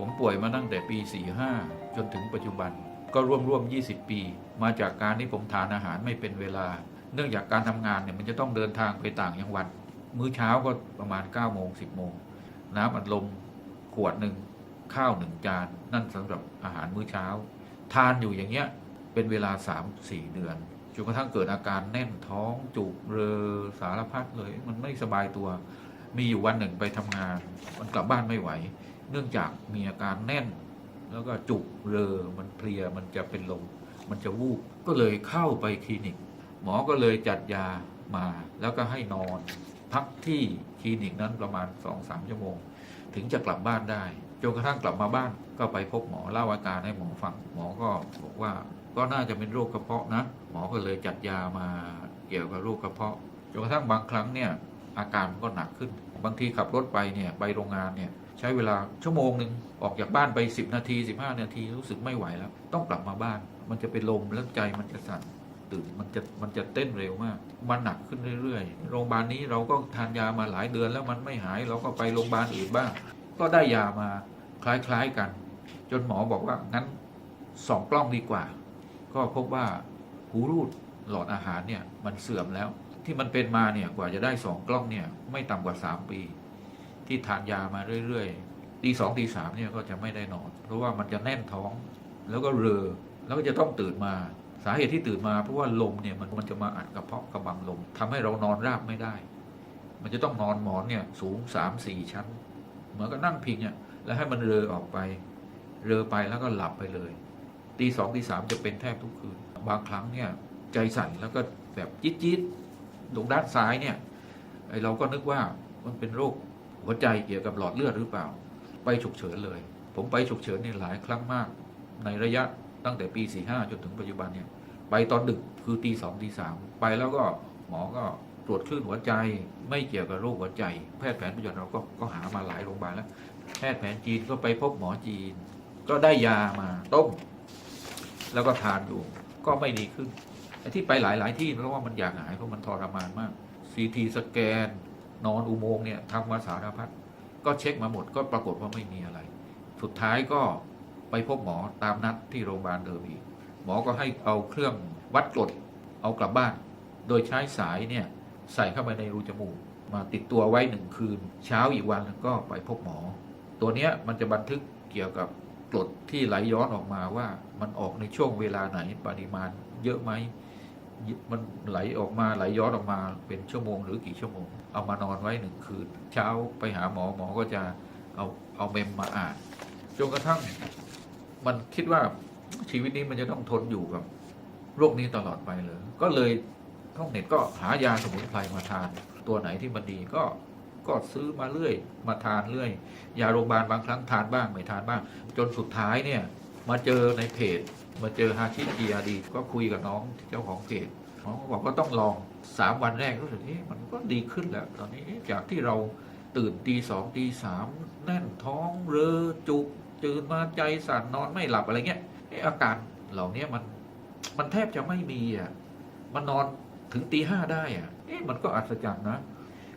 ผมป่วยมาตั้งแต่ปี 45 จนถึงปัจจุบัน ก็ร่วมร่วม 20 ปี มาจากการที่ผมทานอาหารไม่เป็นเวลา เนื่องจากการทำงานเนี่ยมันจะต้องเดินทางไปต่างจังหวัด มื้อเช้าก็ประมาณ9โมง10โมงน้ำอัดลมขวดหนึ่งข้าวหนึ่งจาน นั่นสำหรับอาหารมื้อเช้า ทานอยู่อย่างเงี้ยเป็นเวลา 3-4 เดือนจนกระทั่งเกิดอาการแน่นท้องจุกเรอสารพัดเลย มันไม่สบายตัว มีอยู่วันหนึ่งไปทำงาน มันกลับบ้านไม่ไหว เนื่องจากมีอาการแน่น แล้วก็จุกเรอมันเพลียมันจะเป็นลมมันจะวูบก็เลยเข้าไปคลินิก หมอก็เลยจัดยามาแล้วก็ให้นอน พักที่คลินิกนั้นประมาณ 2-3 ชั่วโมง ถึงจะกลับบ้านได้จนกระทั่งกลับมาบ้านก็ไปพบหมอเล่าอาการให้หมอฟังหมอก็บอกว่าก็น่าจะเป็นโรคกระเพาะนะ หมอก็เลยจัดยามาเกี่ยวกับโรคกระเพาะจนกระทั่งบางครั้งเนี่ยอาการมันก็หนักขึ้น บางทีขับรถไปเนี่ยไปโรงงานเนี่ย ใช้เวลาชั่วโมงหนึ่งออกจากบ้านไป 10 นาที 15 นาทีรู้สึกไม่ไหวแล้ว ต้องกลับมาบ้าน มันจะเป็นลมแล้วใจมันจะสั่นตื่นมันจะมันจะเต้นเร็วมาก มันหนักขึ้นเรื่อยๆ โรงพยาบาลนี้เราก็ทานยามาหลายเดือนแล้วมันไม่หายเราก็ไปโรงพยาบาลอื่นบ้าง ก็ได้ยามาคล้ายๆกัน จนหมอบอกว่างั้นสองกล้องดีกว่า ก็พบว่าหูรูดหลอดอาหารเนี่ยมันเสื่อมแล้ว ที่มันเป็นมาเนี่ยกว่าจะได้สองกล้องเนี่ยไม่ต่ำกว่าสามปี ที่ทานยามาเรื่อยๆตีสองตีสามเนี่ยก็จะไม่ได้นอน เพราะว่ามันจะแน่นท้อง แล้วก็เรอแล้วก็จะต้องตื่นมาสาเหตุที่ตื่นมาเพราะว่าลมเนี่ยมันมันจะมาอัดกระเพาะกระบังลมทำให้เรานอนราบไม่ได้ มันจะต้องนอนหมอนเนี่ยสูงสามสี่ชั้น เหมือนกับนั่งพิงเนี่ยแล้วให้มันเรอออกไป เรอไปแล้วก็หลับไปเลยตีสองตีสามจะเป็นแทบทุกคืน บางครั้งเนี่ยใจสั่นแล้วก็แบบจี๊ดจี๊ดตรงด้านซ้ายเนี่ยไอเราก็นึกว่ามันเป็นโรค หัวใจเกี่ยวกับหลอดเลือดหรือเปล่า ไปฉุกเฉินเลย ผมไปฉุกเฉินเนี่ยหลายครั้งมาก ในระยะตั้งแต่ปี 45 จนถึงปัจจุบันเนี่ยไปตอนดึกคือตีสองตีสามไปแล้วก็หมอก็ตรวจคลื่นหัวใจไม่เกี่ยวกับโรคหัวใจ แพทย์แผนปัจจุบันเราก็ก็หามาหลายโรงพยาบาลแล้ว แพทย์แผนจีนก็ไปพบหมอจีน ก็ได้ยามาต้ม แล้วก็ทานอยู่ก็ไม่ดีขึ้นไอ้ที่ไปหลายหลายๆที่เพราะว่ามันอยากหายเพราะมันทรมานมากซีทีสแกน นอนอุโมงค์เนี่ยทำมาสารพัดก็เช็คมาหมดก็ปรากฏว่าไม่มีอะไร สุดท้ายก็ไปพบหมอตามนัดที่โรงพยาบาลเดิมอีก หมอก็ให้เอาเครื่องวัดกรดเอากลับบ้าน โดยใช้สายเนี่ยใส่เข้าไปในรูจมูก มาติดตัวไว้หนึ่งคืน เช้าอีกวันก็ไปพบหมอ ตัวเนี้ยมันจะบันทึกเกี่ยวกับกรดที่ไหลย้อนออกมาว่ามันออกในช่วงเวลาไหนปริมาณเยอะไหม มันไหลออกมาไหลย้อนออกมาเป็นชั่วโมงหรือกี่ชั่วโมง เอามานอนไว้หนึ่งคืน เช้าไปหาหมอหมอก็จะเอาเอาเมมมาอ่านจนกระทั่ง มันคิดว่าชีวิตนี้มันจะต้องทนอยู่กับโรคนี้ตลอดไปเลย ก็เลยท่องเน็ตก็หายาสมุนไพรมาทาน ตัวไหนที่มันดีก็ก็ซื้อมาเรื่อย มาทานเรื่อย ยาโรงพยาบาลบางครั้งทานบ้างไม่ทานบ้าง จนสุดท้ายเนี่ย มาเจอในเพจ มาเจอฮาชิจีอาดี ก็คุยกับน้องเจ้าของเพจน้องก็บอกก็ต้องลองสามวันแรกรู้สึกเอ๊ะมันก็ดีขึ้นแล้ว ตอนนี้จากที่เราตื่นตีสองตีสามแน่นท้องเรอจุกตื่นมาใจสั่นนอนไม่หลับอะไรเงี้ยเอ๊ะอาการเหล่านี้มันมันแทบจะไม่มีอะมันนอนถึงตีห้าได้อะเอ๊ะมันก็อัศจรรย์นะ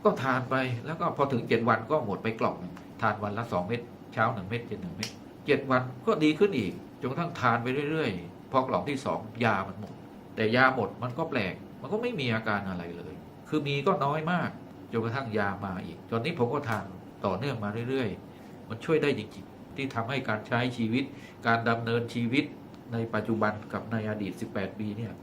ก็ทานไปแล้วก็พอถึงเจ็ดวันก็หมดไปกล่องทานวันละสองเม็ดเช้าหนึ่งเม็ดเย็นหนึ่งเม็ด เจ็ดวันก็ดีขึ้นอีกจนกระทั่งทานไปเรื่อยๆพอกล่องที่สองยามันหมด แต่ยาหมดมันก็แปลก มันก็ไม่มีอาการอะไรเลย คือมีก็น้อยมากจนกระทั่งยามาอีก ตอนนี้ผมก็ทานต่อเนื่องมาเรื่อยๆ มันช่วยได้จริงๆ ที่ทำให้การใช้ชีวิต การดำเนินชีวิตในปัจจุบันกับในอดีต 18 ปีเนี่ย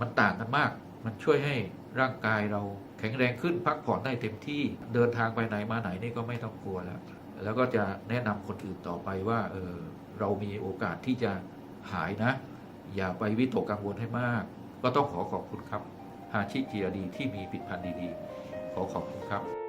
มันต่างกันมาก มันช่วยให้ร่างกายเราแข็งแรงขึ้นพักผ่อนได้เต็มที่ เดินทางไปไหนมาไหนนี่ก็ไม่ต้องกลัวแล้ว แล้วก็จะแนะนำคนอื่นต่อไปว่าเออเรามีโอกาสที่จะหายนะ อย่าไปวิตกกังวลให้มาก ก็ต้องขอขอบคุณครับฮาชิเจียดีที่มีผลิดพันธ์ดีๆ ขอขอบคุณครับ